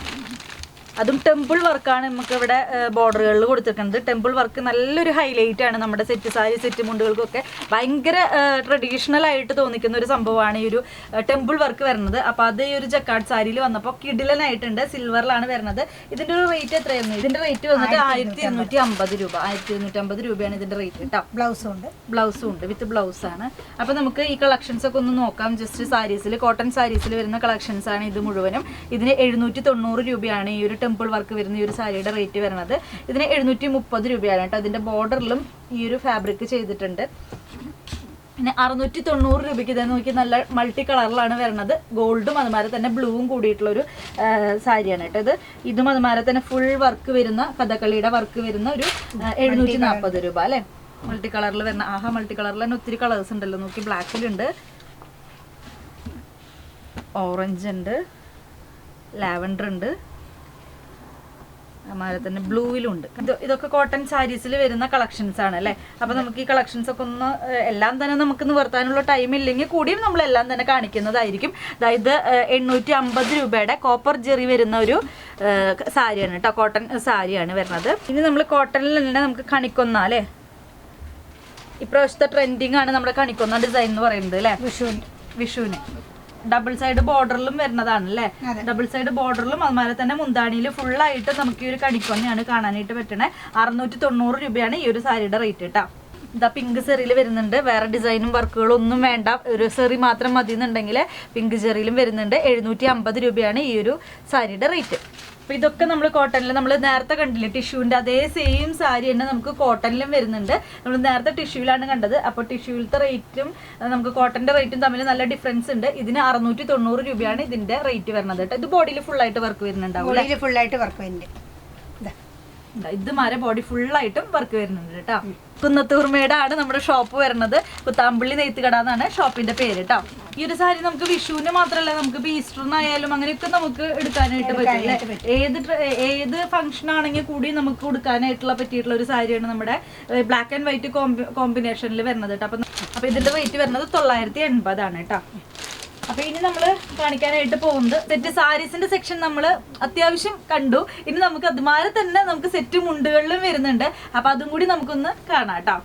അതും ടെമ്പിൾ വർക്കാണ് നമുക്ക് ഇവിടെ ബോർഡറുകളിൽ കൊടുത്തിരിക്കുന്നത്. ടെമ്പിൾ വർക്ക് നല്ലൊരു ഹൈലൈറ്റ് ആണ് നമ്മുടെ സെറ്റ് സാരി സെറ്റ് മുണ്ടുകൾക്കൊക്കെ. ഭയങ്കര ട്രഡീഷണൽ ആയിട്ട് തോന്നിക്കുന്ന ഒരു സംഭവമാണ് ഈ ഒരു ടെമ്പിൾ വർക്ക് വരുന്നത്. അപ്പോൾ അത് ഈ ഒരു ജക്കാർഡ് സാരിയിൽ വന്നപ്പോൾ കിഡിലനായിട്ടുണ്ട് സിൽവറിലാണ് വരുന്നത്. ഇതിന്റെ ഒരു റേറ്റ് എത്രയായിരുന്നു? ഇതിന്റെ റേറ്റ് വന്നിട്ട് ആയിരത്തി ഇരുന്നൂറ്റി അമ്പത് രൂപ. ആയിരത്തി ഇരുന്നൂറ്റി അമ്പത് രൂപയാണ് ഇതിന്റെ റേറ്റ് കേട്ടോ
ബ്ലൗസും ഉണ്ട്.
ബ്ലൗസും ഉണ്ട് വിത്ത് ബ്ലൗസ് ആണ്. അപ്പൊ നമുക്ക് ഈ കളക്ഷൻസ് ഒക്കെ ഒന്ന് നോക്കാം. ജസ്റ്റ് സാരീസിൽ കോട്ടൺ സാരീസിൽ വരുന്ന കളക്ഷൻസ് ആണ് ഇത് മുഴുവനും. ഇതിന് എഴുന്നൂറ്റി തൊണ്ണൂറ് രൂപയാണ് ഈ ഒരു ടെമ്പിൾ വർക്ക് വരുന്ന ഈ ഒരു സാരിയുടെ റേറ്റ് വരുന്നത് ഇതിന് എഴുന്നൂറ്റി മുപ്പത് രൂപയാണ് കേട്ടോ. അതിന്റെ ബോർഡറിലും ഈ ഒരു ഫാബ്രിക് ചെയ്തിട്ടുണ്ട്. പിന്നെ അറുന്നൂറ്റി തൊണ്ണൂറ് രൂപയ്ക്ക് ഇതെന്ന് നോക്കി നല്ല മൾട്ടി കളറിലാണ് വരുന്നത് ഗോൾഡും അതുമാതിരി തന്നെ ബ്ലൂവും കൂടിയിട്ടുള്ള ഒരു സാരിയാണ് കേട്ടോ ഇത്. ഇതും അതുമാതിരി തന്നെ ഫുൾ വർക്ക് വരുന്ന കഥകളിയുടെ വർക്ക് വരുന്ന ഒരു എഴുന്നൂറ്റി നാൽപ്പത് രൂപ അല്ലേ? മൾട്ടി കളറിൽ വരുന്ന ആഹാ മൾട്ടി കളറിൽ തന്നെ ഒത്തിരി കളേഴ്സ് ഉണ്ടല്ലോ. നോക്കി ബ്ലാക്കിലുണ്ട് ഓറഞ്ച് ഉണ്ട് ലാവൻഡർ ഉണ്ട് അതുമാതിരി തന്നെ ബ്ലൂവിലുണ്ട് ഇത് ഇതൊക്കെ കോട്ടൺ സാരീസിൽ വരുന്ന കളക്ഷൻസ് ആണ് അല്ലേ? അപ്പൊ നമുക്ക് ഈ കളക്ഷൻസ് ഒക്കെ ഒന്ന് എല്ലാം തന്നെ നമുക്ക് നിവർത്താനുള്ള ടൈം ഇല്ലെങ്കിൽ കൂടിയും നമ്മൾ എല്ലാം തന്നെ കാണിക്കുന്നതായിരിക്കും. അതായത് എണ്ണൂറ്റി അമ്പത് രൂപയുടെ കോപ്പർ ജെറി വരുന്ന ഒരു സാരിയാണ് കേട്ടോ കോട്ടൺ സാരിയാണ് വരുന്നത്. ഇനി നമ്മൾ കോട്ടണിൽ തന്നെ നമുക്ക് കണിക്കൊന്ന അല്ലേ? ഇപ്രാവശ്യത്തെ ട്രെൻഡിങ് ആണ് നമ്മുടെ കണിക്കൊന്ന ഡിസൈൻ എന്ന് പറയുന്നത് അല്ലേ?
വിഷുവിന്.
വിഷുവിന്. ഡബിൾ സൈഡ് ബോർഡറിലും വരുന്നതാണ് അല്ലേ ഡബിൾ സൈഡ് ബോർഡറിലും അതുപോലെ തന്നെ മുന്താണിയിൽ ഫുള്ളായിട്ട് നമുക്ക് ഈ ഒരു കണിക്കൊന്നയാണ് കാണാനായിട്ട് പറ്റണേ. അറുന്നൂറ്റി തൊണ്ണൂറ് രൂപയാണ് ഈ ഒരു സാരിയുടെ റേറ്റ് കേട്ടോ ഇതാ പിങ്ക് സെറിയിൽ വരുന്നുണ്ട്. വേറെ ഡിസൈനും വർക്കുകളും ഒന്നും വേണ്ട. ഒരു സെറി മാത്രം മതി എന്നുണ്ടെങ്കിൽ പിങ്ക് സെറിയിലും വരുന്നുണ്ട്. എഴുന്നൂറ്റി അമ്പത് രൂപയാണ് ഈ ഒരു സാരിയുടെ റേറ്റ് അപ്പൊ ഇതൊക്കെ നമ്മൾ കോട്ടണിൽ നമ്മൾ നേരത്തെ കണ്ടില്ലേ ടിഷ്യൂവിന്റെ അതേ സെയിം സാരി തന്നെ നമുക്ക് കോട്ടണിലും വരുന്നുണ്ട്. നമ്മൾ നേരത്തെ ടിഷ്യൂവിലാണ് കണ്ടത്. അപ്പോൾ ടിഷ്യൂവിലത്തെ റേറ്റും നമുക്ക് കോട്ടന്റെ റേറ്റും തമ്മിൽ നല്ല ഡിഫറൻസ് ഉണ്ട്. ഇതിന് അറുന്നൂറ്റി തൊണ്ണൂറ് രൂപയാണ് ഇതിന്റെ റേറ്റ് വരുന്നത് കേട്ടോ. ഇത് ബോഡിയിൽ ഫുൾ ആയിട്ട് വർക്ക് വരുന്നുണ്ടാവും ഫുൾ
ബോഡിയിൽ ആയിട്ട് വർക്ക് വരുന്നുണ്ട്. ഇതാ,
ഇത് മാരെ ബോഡി ഫുള്ളായിട്ടും വർക്ക് വരുന്നുണ്ട് കേട്ടോ. കുന്നത്തൂർമേടാണ് നമ്മുടെ ഷോപ്പ് വരുന്നത്. കുത്താമ്പള്ളി നെയ്ത്തുകട എന്നാണ് ഷോപ്പിന്റെ പേര് കേട്ടോ. ഈ ഒരു സാരി നമുക്ക് വിഷുവിന് മാത്രമല്ല നമുക്ക് ഈസ്റ്ററിനായാലും അങ്ങനെയൊക്കെ നമുക്ക് എടുക്കാനായിട്ട് പറ്റും ഏത് ഏത് ഫംഗ്ഷൻ ആണെങ്കിൽ കൂടി നമുക്ക് കൊടുക്കാനായിട്ടുള്ള പറ്റിയിട്ടുള്ള ഒരു സാരിയാണ് നമ്മുടെ ബ്ലാക്ക് ആൻഡ് വൈറ്റ് കോമ്പിനേഷനിൽ വരുന്നത് കേട്ടോ. അപ്പൊ അപ്പൊ ഇതിന്റെ വെയിറ്റ് വരുന്നത് തൊള്ളായിരത്തി എൺപതാണ് കേട്ടോ. അപ്പൊ ഇനി നമ്മൾ കാണിക്കാനായിട്ട് പോകുന്നത് സെറ്റ് സാരീസിന്റെ സെക്ഷൻ നമ്മൾ അത്യാവശ്യം കണ്ടു. ഇനി നമുക്ക് അതുമാരെ തന്നെ നമുക്ക് സെറ്റ് മുണ്ടുകളിലും വരുന്നുണ്ട്. അപ്പൊ അതും കൂടി നമുക്കൊന്ന് കാണാം കേട്ടോ.